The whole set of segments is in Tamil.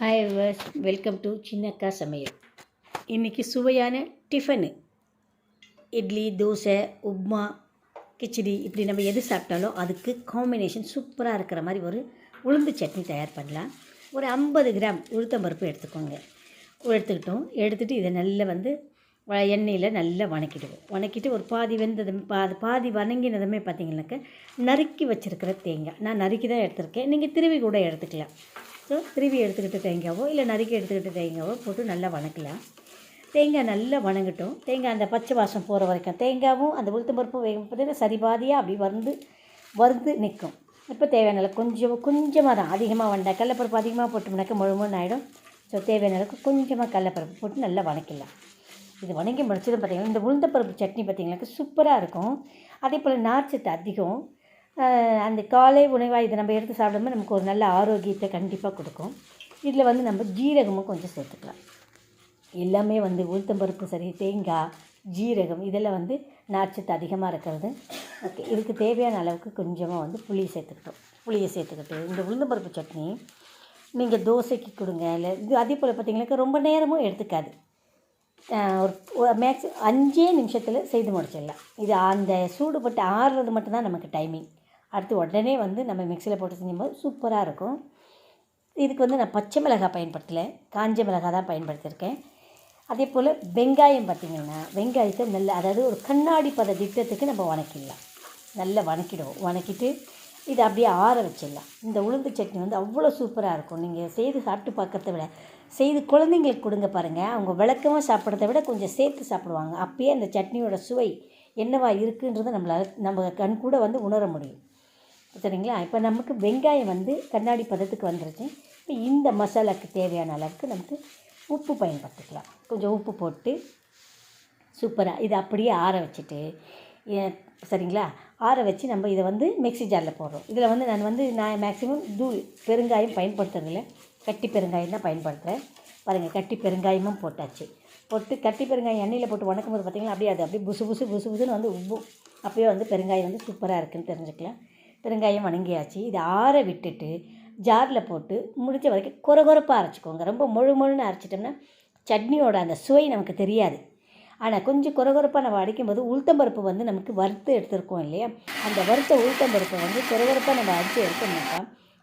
Hi viewers welcome to Chinnakka சமையல் இன்றைக்கி சுவையான டிஃபனு இட்லி தோசை உப்மா கிச்சடி இப்படி நம்ம எது சாப்பிட்டாலும் அதுக்கு காம்பினேஷன் சூப்பராக இருக்கிற மாதிரி ஒரு உளுந்து சட்னி தயார் பண்ணலாம். ஒரு ஐம்பது கிராம் உளுத்தம்பருப்பு எடுத்துக்கோங்க. எடுத்துக்கிட்டோம். எடுத்துகிட்டு இதை நல்லா வந்து வ- எண்ணெயில் நல்லா வணக்கிடுவோம். வணக்கிட்டு ஒரு பாதி வெந்ததும் பாதி பாதி வணங்கினதுமே பார்த்தீங்கன்னாக்க நறுக்கி வச்சுருக்கிற தேங்காய். நான் நறுக்கி தான் எடுத்திருக்கேன். நீங்கள் திருவி கூட எடுத்துக்கலாம். ஸோ திருவி எடுத்துக்கிட்டு தேங்காவோ இல்லை நறுக்கி எடுத்துக்கிட்டு தேங்காவோ போட்டு நல்லா வணக்கலாம். தேங்காய் நல்லா வணங்கட்டும். தேங்காய் அந்த பச்சை வாசம் போகிற வரைக்கும் தேங்காவும் அந்த உளுத்தம் பருப்பும் வேகும் பார்த்தீங்கன்னா சரிபாதியாக அப்படி வருந்து வறுந்து நிற்கும். இப்போ தேவையான அளவு கொஞ்சம் கொஞ்சமாக தான். அதிகமாக வண்டா கடலப்பருப்பு அதிகமாக போட்டோம்னாக்க முழுமுன்னு ஆகிடும் ஸோ தேவையான அளவுக்கு கொஞ்சமாக கடலப்பருப்பு போட்டு நல்லா வணக்கலாம். இது வணங்கி முடிச்சது பார்த்திங்கன்னா இந்த உளுந்தப்பருப்பு சட்னி பார்த்தீங்கன்னாக்க சூப்பராக இருக்கும். அதே போல் நார்ச்சத்து அதிகம். அந்த காலை உணவாக இதை நம்ம எடுத்து சாப்பிடும்போது நமக்கு ஒரு நல்ல ஆரோக்கியத்தை கண்டிப்பாக கொடுக்கும். இதில் வந்து நம்ம ஜீரகமும் கொஞ்சம் சேர்த்துக்கலாம். எல்லாமே வந்து உளுத்தம்பருப்பு சரி தேங்காய் ஜீரகம் இதெல்லாம் வந்து நார்ச்சத்து அதிகமாக இருக்கிறது. ஓகே இதுக்கு தேவையான அளவுக்கு கொஞ்சமாக வந்து புளியை சேர்த்துக்கிட்டோம். புளியை சேர்த்துக்கிட்டு இந்த உளுந்தம்பருப்பு சட்னி நீங்கள் தோசைக்கு கொடுங்க இல்லை இது அதே போல் பார்த்திங்கனாக்கா ரொம்ப நேரமும் எடுத்துக்காது. ஒரு மேக்ஸ் அஞ்சே நிமிஷத்தில் செய்து முடிச்சிடலாம். இது அந்த சூடுபட்டு ஆறுறது மட்டும்தான் நமக்கு டைமிங் அடுத்து உடனே வந்து நம்ம மிக்சியில் போட்டு செஞ்சும்போது சூப்பராக இருக்கும். இதுக்கு வந்து நான் பச்சை மிளகாய் பயன்படுத்தலை காஞ்ச மிளகாய் தான் பயன்படுத்தியிருக்கேன் அதே போல் வெங்காயம் பார்த்திங்கன்னா வெங்காயத்தை நல்ல அதாவது ஒரு கண்ணாடி பத திட்டத்துக்கு நம்ம வணக்கிடலாம். நல்லா வணக்கிடுவோம். வணக்கிட்டு இதை அப்படியே ஆற வச்சிடலாம். இந்த உளுந்து சட்னி வந்து அவ்வளோ சூப்பராக இருக்கும். நீங்கள் செய்து சாப்பிட்டு பார்க்கறத விட செய்து குழந்தைங்களுக்கு கொடுங்க பாருங்கள் அவங்க விளக்கமாக சாப்பிட்றத விட கொஞ்சம் சேர்த்து சாப்பிடுவாங்க. அப்பயே அந்த சட்னியோட சுவை என்னவா இருக்குன்றதை நம்மளால் நம்ம கண் கூட வந்து உணர முடியும். சரிங்களா? இப்போ நமக்கு வெங்காயம் வந்து கண்ணாடி பதத்துக்கு வந்துருச்சு. இப்போ இந்த மசாலாக்கு தேவையான அளவுக்கு நமக்கு உப்பு பயன்படுத்திக்கலாம். கொஞ்சம் உப்பு போட்டு சூப்பராக இதை அப்படியே ஆற வச்சுட்டு ஏ- சரிங்களா? ஆற வச்சு நம்ம இதை வந்து மிக்ஸி ஜாரில் போடுறோம். இதில் வந்து நான் வந்து நான் மேக்ஸிமம் தூள் பெருங்காயம் பயன்படுத்துறதில்ல. கட்டி பெருங்காயம் தான் பயன்படுத்துகிறேன் பாருங்கள் கட்டி பெருங்காயமும் போட்டாச்சு. போட்டு கட்டி பெருங்காயம் எண்ணெயில் போட்டு வணக்கும் போது பார்த்திங்கன்னா அப்படியே அது அப்படியே புசு புசு புசு புசுன்னு வந்து உப்பு அப்போயே வந்து பெருங்காயம் வந்து சூப்பராக இருக்குதுன்னு தெரிஞ்சுக்கலாம். பெருங்காயம் வணங்கியாச்சு. இதை ஆற விட்டுட்டு ஜாரில் போட்டு முடிஞ்ச வரைக்கும் குறகுறப்பாக அரைச்சிக்கோங்க. ரொம்ப முழு முழுன்னு அரைச்சிட்டோம்னா சட்னியோட அந்த சுவை நமக்கு தெரியாது. ஆனால் கொஞ்சம் குறகுறப்பாக நம்ம அடிக்கும்போது உளுத்தம்பருப்பு வந்து நமக்கு வறுத்து எடுத்துருக்கோம் இல்லையா? அந்த வறுத்த உளுத்தம்பருப்பை வந்து குறகுறப்பாக நம்ம அடித்து எடுத்தோம்னாக்கா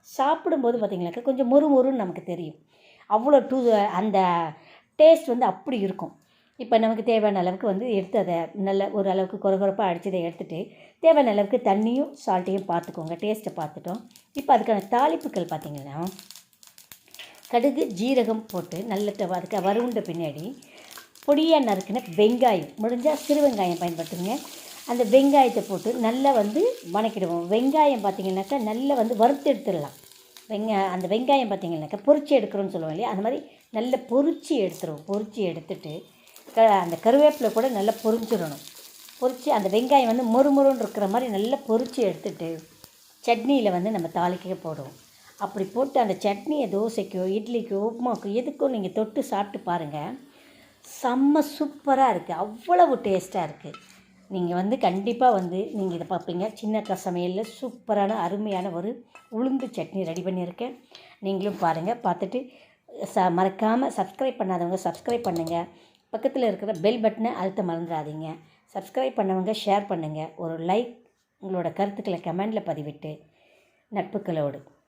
சாப்பிடும்போது பார்த்திங்கனாக்கா கொஞ்சம் மொறு மொறுன்னு நமக்கு தெரியும். அவ்வளோ டூ அந்த டேஸ்ட் வந்து அப்படி இருக்கும். இப்போ நமக்கு தேவையான அளவுக்கு வந்து எடுத்து அதை நல்ல ஒரு அளவுக்கு குறகுறப்பாக அடிச்சதை எடுத்துகிட்டு தேவையான அளவுக்கு தண்ணியும் சால்ட்டையும் பார்த்துக்கோங்க. டேஸ்ட்டை பார்த்துட்டோம். இப்போ அதுக்கான தாளிப்புகள் பார்த்திங்கன்னா கடுகு ஜீரகம் போட்டு நல்ல அதுக்கு வறுண்ட பின்னாடி பொடியாக நறுக்கின வெங்காயம். முடிஞ்சால் சிறு வெங்காயம் பயன்படுத்துங்க. அந்த வெங்காயத்தை போட்டு நல்லா வந்து வணக்கிடுவோம். வெங்காயம் பார்த்திங்கனாக்கா நல்லா வந்து வறுத்து எடுத்துடலாம். வெங்காய அந்த வெங்காயம் பார்த்திங்கனாக்கா பொரிச்சு எடுக்கிறோன்னு சொல்லுவோம் இல்லையா? அந்த மாதிரி நல்லா பொரிச்சு எடுத்துருவோம். பொரிச்சு எடுத்துட்டு க அந்த கருவேப்பிலை கூட நல்லா பொரிஞ்சிடணும். பொரித்து அந்த வெங்காயம் வந்து மொறு மொறுன்னு இருக்கிற மாதிரி நல்லா பொரிச்சு எடுத்துட்டு சட்னியில் வந்து நம்ம தாளிக்க போடுவோம். அப்படி போட்டு அந்த சட்னியை தோசைக்கோ இட்லிக்கோ உப்புமாக்கோ எதுக்கோ நீங்கள் தொட்டு சாப்பிட்டு பாருங்கள் செம்ம சூப்பராக இருக்குது அவ்வளவு டேஸ்ட்டாக இருக்குது நீங்கள் வந்து கண்டிப்பாக வந்து நீங்கள் இதை பார்ப்பீங்க சின்னக்கா சமையலில் சூப்பரான அருமையான ஒரு உளுந்து சட்னி ரெடி பண்ணியிருக்கேன். நீங்களும் பாருங்கள் பார்த்துட்டு ச மறக்காமல் சப்ஸ்கிரைப் பண்ணாதவங்க சப்ஸ்கிரைப் பண்ணுங்கள் பக்கத்தில் இருக்கிற பெல் பட்டனை அழுத்த மறந்துடாதீங்க. சப்ஸ்கிரைப் பண்ணவங்க ஷேர் பண்ணுங்கள் ஒரு லைக் உங்களோட கருத்துக்களை கமெண்டில் பதிவிட்டு நட்புகளோடு.